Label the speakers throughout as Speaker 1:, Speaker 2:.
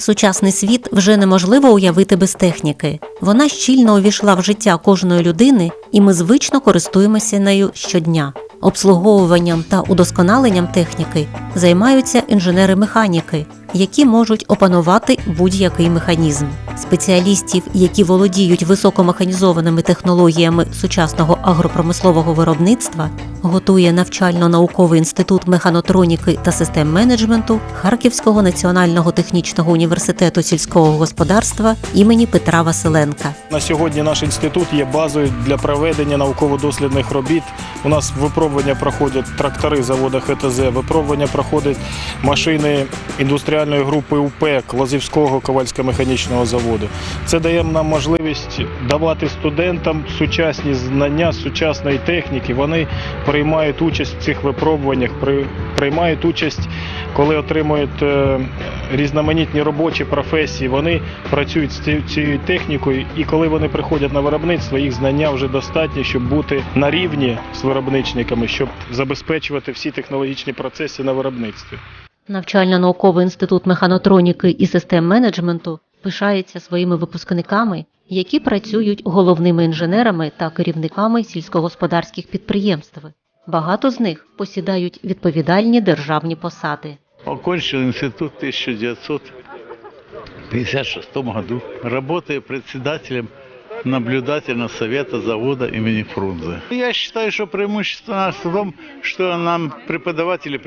Speaker 1: Сучасний світ вже неможливо уявити без техніки. Вона щільно увійшла в життя кожної людини, і ми звично користуємося нею щодня. Обслуговуванням та удосконаленням техніки займаються інженери-механіки, які можуть опанувати будь-який механізм. Спеціалістів, які володіють високомеханізованими технологіями сучасного агропромислового виробництва, готує навчально-науковий інститут механотроніки та систем менеджменту Харківського національного технічного університету сільського господарства імені Петра Василенка.
Speaker 2: На сьогодні наш інститут є базою для проведення науково-дослідних робіт. У нас випробування проходять трактори заводу ХТЗ, випробування проходять машини індустріальної групи УПЕК Лозівського ковальсько-механічного заводу. Це дає нам можливість давати студентам сучасні знання сучасної техніки. Вони приймають участь в цих випробуваннях, при- приймають участь, коли отримують е, різноманітні робочі професії. Вони працюють з ці- цією технікою, і коли вони приходять на виробництво, їх знання вже достатні, щоб бути на рівні з виробничниками, щоб забезпечувати всі технологічні процеси на виробництві.
Speaker 1: Навчально-науковий інститут механотроніки і систем менеджменту пишається своїми випускниками, які працюють головними інженерами та керівниками сільськогосподарських підприємств. Багато з них посідають відповідальні державні посади.
Speaker 3: Окончил институт в 1956 году. Работаю председателем наблюдательного совета завода имени Фрунзе. Я считаю, что преимущество нас в том, что нам преподаватели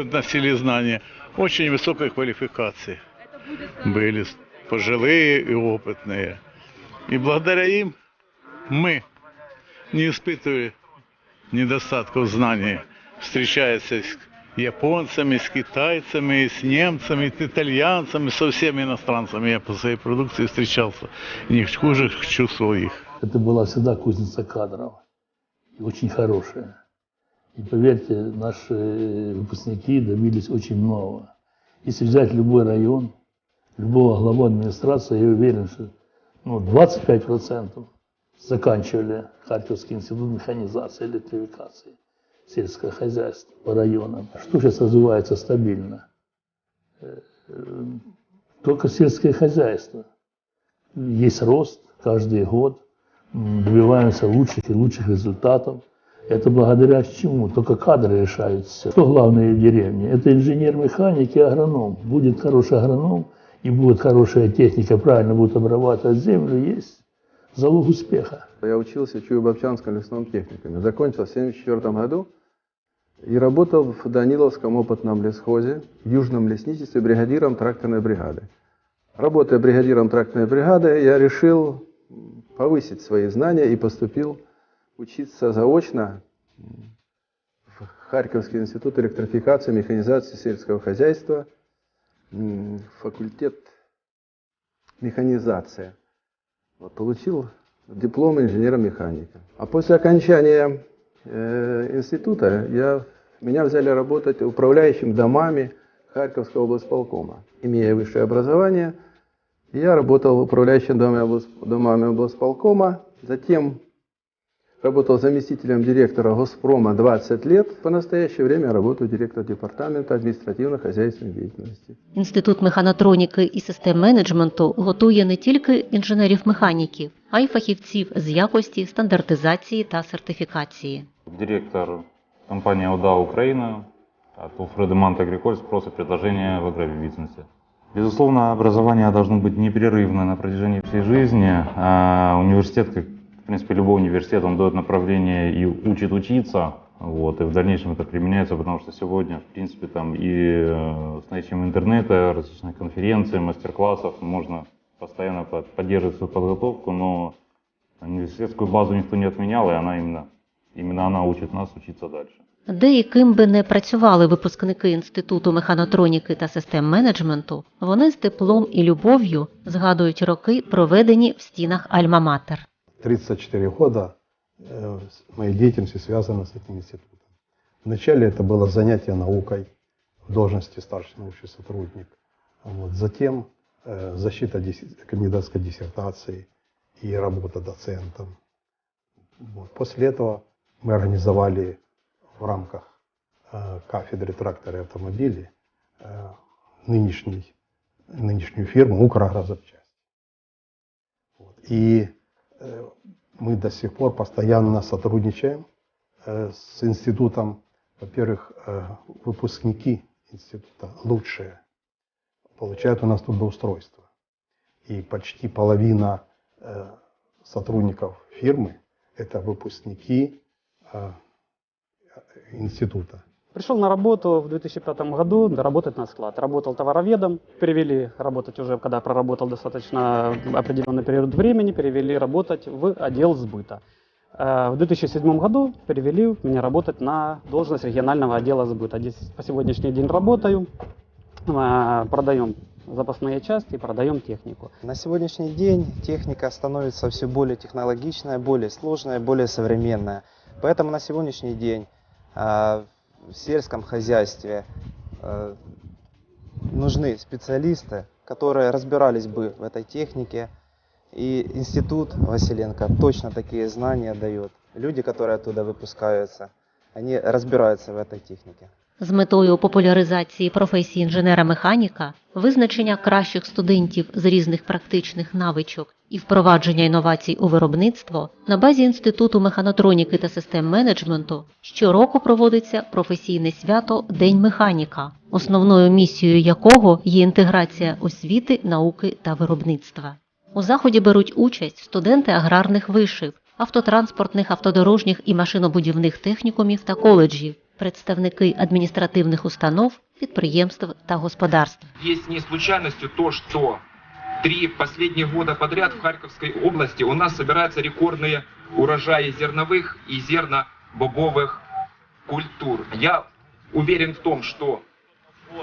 Speaker 3: э, подносили знания очень высокой квалификации. Были пожилые и опытные. И благодаря им мы не испытывали недостатков знаний, встречаясь с японцами, с китайцами, с немцами, с итальянцами, со всеми иностранцами. Я по своей продукции встречался. Не хуже чувствовал их.
Speaker 4: Это была всегда кузница кадров. И очень хорошая. И поверьте, наши выпускники добились очень многого. Если взять любой район, любого главу администрации, я уверен, что ну, 25% заканчивали Харьковский институт механизации электрификации сельского хозяйства по районам. Что сейчас развивается стабильно? Э, э, Только сельское хозяйство. Есть рост каждый год, добиваемся лучших и лучших результатов. Это благодаря чему? Только кадры решают все. Кто главное в деревне? Это инженер-механик и агроном. Будет хороший агроном и будет хорошая техника, правильно будет обрабатывать землю, есть залог успеха.
Speaker 5: Я учился в Чуебовчанском лесном техникуме. Закончил в 1974 году и работал в Даниловском опытном лесхозе, в Южном лесничестве бригадиром тракторной бригады. Работая бригадиром тракторной бригады, я решил повысить свои знания и поступил учиться заочно в Харьковский институт электрификации и механизации сельского хозяйства, факультет механизация. Вот, получил диплом инженера-механика. А после окончания э, института я, меня взяли работать управляющим домами Харьковского облсполкома. Имея высшее образование, я работал управляющим домами, облс- домами облсполкома, затем работал заместителем директора Госпрома 20 лет. По настоящее время работаю директором департамента административно-хозяйственной деятельности.
Speaker 1: Інститут механотроніки і систем менеджменту готує не тільки інженерів-механіків, а й фахівців з якості, стандартизації та сертифікації.
Speaker 6: директор компании ОДА Украина от Уфредемант Агриколь спрос и предложения в агробизнесе. Безусловно, образование должно быть непрерывно на протяжении всей жизни. А университет, как принципе любой университет, он дает направление и учит учиться. Вот, и в дальнейшем это применяется, потому что сегодня, в принципе, там и э, с наличием интернета, различных конференций, мастер-классов можно постоянно под- поддерживать свою подготовку, но университетскую базу никто не отменял, и она именно, именно она учит нас учиться дальше.
Speaker 1: Де і ким би не працювали випускники Інституту механотроніки та систем менеджменту, вони з теплом і любов'ю згадують роки, проведені в стінах Альма-Матер.
Speaker 7: 34 года э, моей деятельности связана с этим институтом. Вначале это было занятие наукой в должности старший научный сотрудник. Вот. Затем э, защита кандидатской диссертации и работа доцентом. Вот. После этого мы организовали в рамках э, кафедры трактора и автомобилей нынешний, нынешнюю фирму «Украгрозапчасть». Вот. И мы до сих пор постоянно сотрудничаем э, с институтом. Во-первых, э, выпускники института лучшие получают у нас трудоустройство. И почти половина э, сотрудников фирмы – это выпускники э, института.
Speaker 8: Пришел на работу в 2005 году работать на склад. Работал товароведом, перевели работать уже, когда проработал достаточно определенный период времени, перевели работать в отдел сбыта. Э, В 2007 году перевели меня работать на должность регионального отдела сбыта. Здесь по сегодняшний день работаю, Э, продаем запасные части, продаем технику.
Speaker 9: На сегодняшний день техника становится все более технологичная, более сложная, более современная. Поэтому на сегодняшний день а, в сельском хозяйстве а, нужны специалисты, которые разбирались бы в этой технике. И институт Василенко точно такие знания дает. Люди, которые оттуда выпускаются, они разбираются в этой технике.
Speaker 1: З метою популяризації професії інженера-механіка, визначення кращих студентів з різних практичних навичок і впровадження інновацій у виробництво на базі Інституту механотроніки та систем менеджменту щороку проводиться професійне свято День механіка, основною місією якого є інтеграція освіти, науки та виробництва. У заході беруть участь студенти аграрних вишів, автотранспортних, автодорожніх і машинобудівних технікумів та коледжів, представники адміністративних установ, підприємств та господарств.
Speaker 10: Есть не случайностью то, что три последних года подряд в Харьковской области у нас собираются рекордные урожаи зерновых и зернобобовых культур. Я уверен в том, что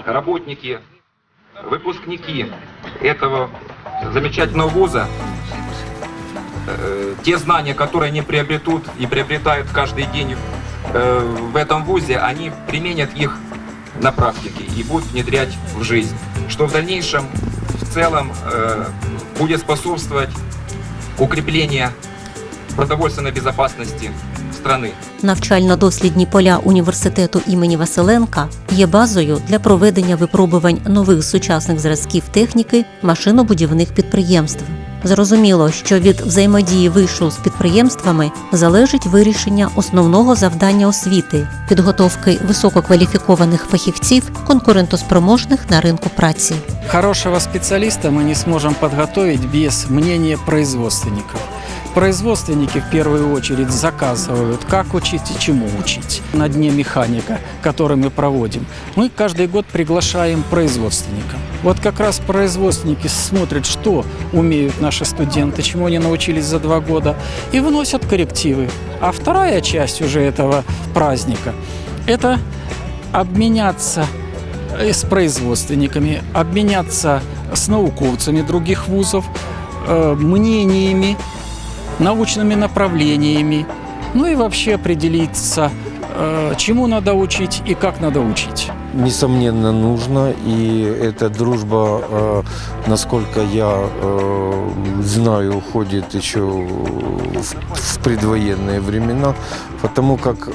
Speaker 10: работники, выпускники этого замечательного вуза, э, те знания, которые они приобретут и приобретают каждый день э, в этом вузе, они применят их на практике и будут внедрять в жизнь, что в дальнейшем в целом э, будет способствовать укреплению продовольственной безопасности страны.
Speaker 1: Навчально-дослідні поля університету імені Василенка є базою для проведення випробувань нових сучасних зразків техніки машинобудівних підприємств. Зрозуміло, що від взаємодії вишу з підприємствами залежить вирішення основного завдання освіти підготовки висококваліфікованих фахівців, конкурентоспроможних на ринку праці.
Speaker 11: Хорошого спеціаліста ми не зможемо подготовить без мнення производственников. Производственники в первую очередь заказывают, как учить и чему учить. На дне механика, который мы проводим, мы каждый год приглашаем производственника. Вот как раз производственники смотрят, что умеют наши студенты, чему они научились за два года, и вносят коррективы. А вторая часть уже этого праздника – это обменяться э, с производственниками, обменяться с науковцами других вузов, э, мнениями, научными направлениями, ну и вообще определиться, э, чему надо учить и как надо учить.
Speaker 12: Несомненно, нужно. И эта дружба, э, насколько я э, знаю, уходит еще в, предвоенные времена, потому как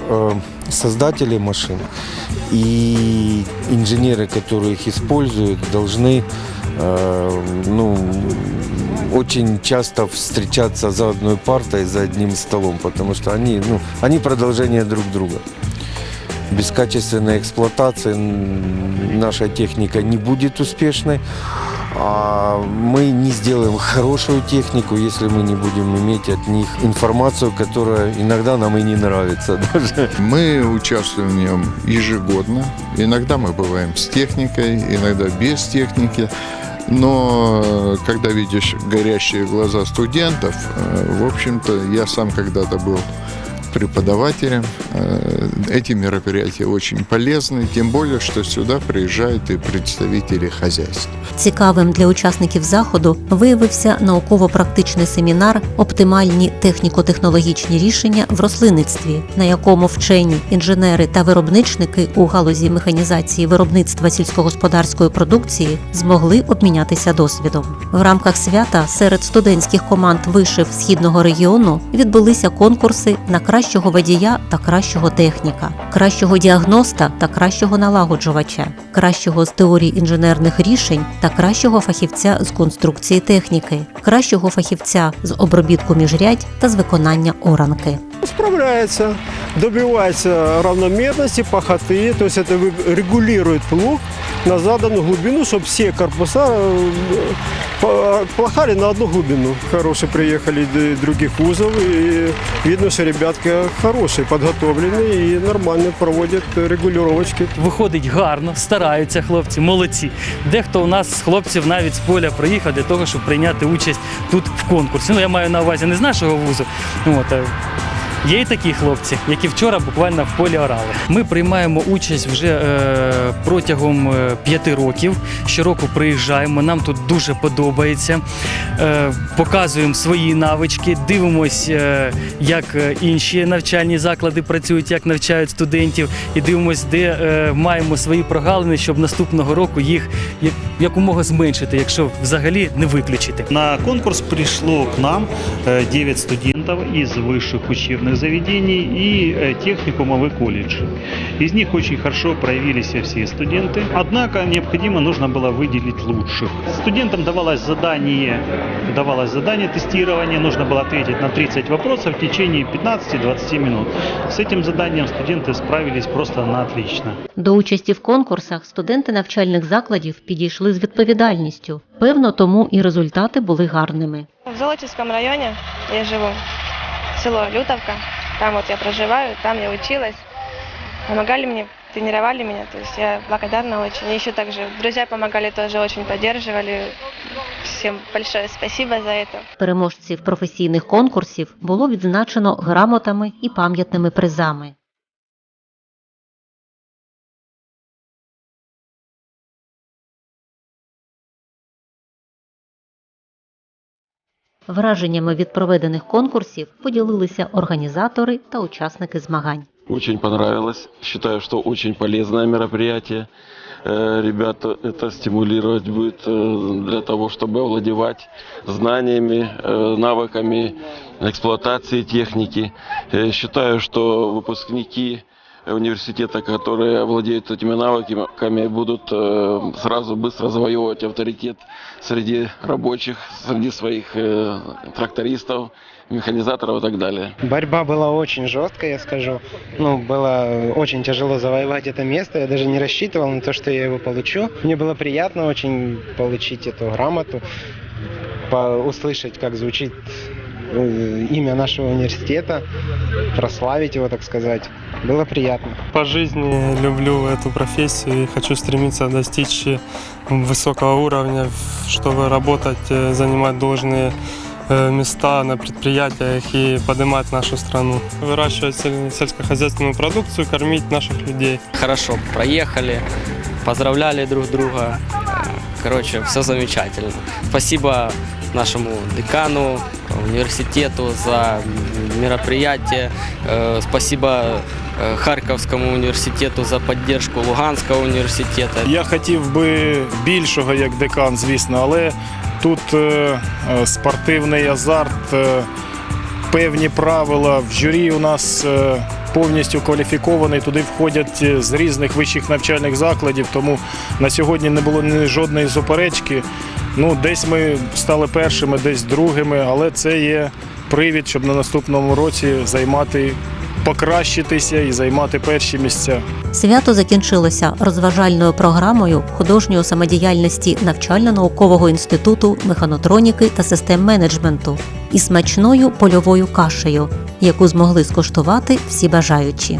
Speaker 12: создатели машин и инженеры, которые их используют, должны ну, очень часто встречаться за одной партой, за одним столом, потому что они, ну, они продолжение друг друга. Без качественной эксплуатации наша техника не будет успешной, а мы не сделаем хорошую технику, если мы не будем иметь от них информацию, которая иногда нам и не нравится даже.
Speaker 13: Мы участвуем в нем ежегодно. Иногда мы бываем с техникой, иногда без техники. Но э, когда видишь горящие глаза студентов, э, в общем-то, я сам когда-то был преподавателем. Э, Эти мероприятия очень полезны, тем более, что сюда приезжают и представители хозяйств.
Speaker 1: Цікавим для учасників заходу виявився науково-практичний семінар Оптимальні техніко-технологічні рішення в рослинництві, на якому вчені, інженери та виробничники у галузі механізації виробництва сільськогосподарської продукції змогли обмінятися досвідом. В рамках свята серед студентських команд вишив східного регіону відбулися конкурси на кращі кращого водія та кращого техніка, кращого діагноста та кращого налагоджувача, кращого з теорії інженерних рішень та кращого фахівця з конструкції техніки, кращого фахівця з обробітку міжрядь та з виконання оранки.
Speaker 14: Справляется, добивается равномерности, пахоты, то есть это вы- регулирует плуг на заданную глубину, чтобы все корпуса э, по- плахали на одну глубину. Хорошие приехали д- других вузов, и видно, что ребятки хорошие, подготовленные и нормально проводят регулировочки.
Speaker 15: Виходить гарно, стараються хлопці, молодці. Дехто у нас з хлопців навіть з поля приїхав для того, щоб прийняти участь тут в конкурсі. Ну я маю на увазі не з нашого вузу. От, а Є й такі хлопці, які вчора буквально в полі орали. Ми приймаємо участь вже е, протягом е, п'яти років. Щороку приїжджаємо. Нам тут дуже подобається. Е, показуємо свої навички, дивимось, е, як е, інші навчальні заклади працюють, як навчають студентів, і дивимось, де е, маємо свої прогалини, щоб наступного року їх як- якомога зменшити, якщо взагалі не виключити.
Speaker 16: На конкурс пришло к нам э, 9 студентов из высших учебных заведений и э, техникумов и колледжей. Из них очень хорошо проявили себя все студенты. Однако необходимо нужно было выделить лучших. Студентам давалось задание, давалось задание тестирования, нужно было ответить на 30 вопросов в течение 15-20 минут. С этим заданием студенты справились просто на отлично.
Speaker 1: До участі в конкурсах студенти навчальних закладів підійшли з відповідальністю. Певно, тому і результати були гарними.
Speaker 17: В Золочевском районе я живу, село Лютовка. Там вот я проживаю, там я училась. Помогали мне, тренировали меня, то есть я благодарна очень. И еще также друзья помогали тоже, очень поддерживали. Всім большое спасибо за это.
Speaker 1: Переможців професійних конкурсів було відзначено грамотами і пам'ятними призами. Враженнями від проведених конкурсів поділилися організатори та учасники змагань.
Speaker 18: Очень понравилось. Считаю, что очень полезное мероприятие. Э, Ребята это стимулировать будет э, для того, чтобы овладевать знаниями, э, навыками эксплуатации техники. Э, Считаю, что выпускники университета, которые владеют этими навыками, будут э, сразу быстро завоевывать авторитет среди рабочих, среди своих э, трактористов, механизаторов и так далее.
Speaker 9: Борьба была очень жесткая, я скажу. Ну, было очень тяжело завоевать это место. Я даже не рассчитывал на то, что я его получу. Мне было приятно очень получить эту грамоту, услышать, как звучит имя нашего университета, прославить его, так сказать. Было приятно.
Speaker 19: По жизни люблю эту профессию и хочу стремиться достичь высокого уровня, чтобы работать, э, занимать должные э, места на предприятиях и поднимать нашу страну. Выращивать сель- сельскохозяйственную продукцию, кормить наших людей.
Speaker 20: Хорошо, проехали, поздравляли друг друга. Э, Короче, все замечательно. Спасибо нашему декану, университету за мероприятие. Э, Спасибо э, університету за підтримку Луганського університету.
Speaker 2: Я хотів би більшого як декан, звісно, але тут е, е, спортивний азарт, е, певні правила. В журі у нас повністю кваліфікований. Туди входять е, з різних вищих навчальних закладів, тому на сьогодні не було ні жодної суперечки. Ну, десь ми стали першими, десь другими, але це є привід, щоб на наступному році займати, покращитися і займати перші місця.
Speaker 1: Свято закінчилося розважальною програмою художньої самодіяльності навчально-наукового інституту механотроніки та систем менеджменту і смачною польовою кашею, яку змогли скуштувати всі бажаючі.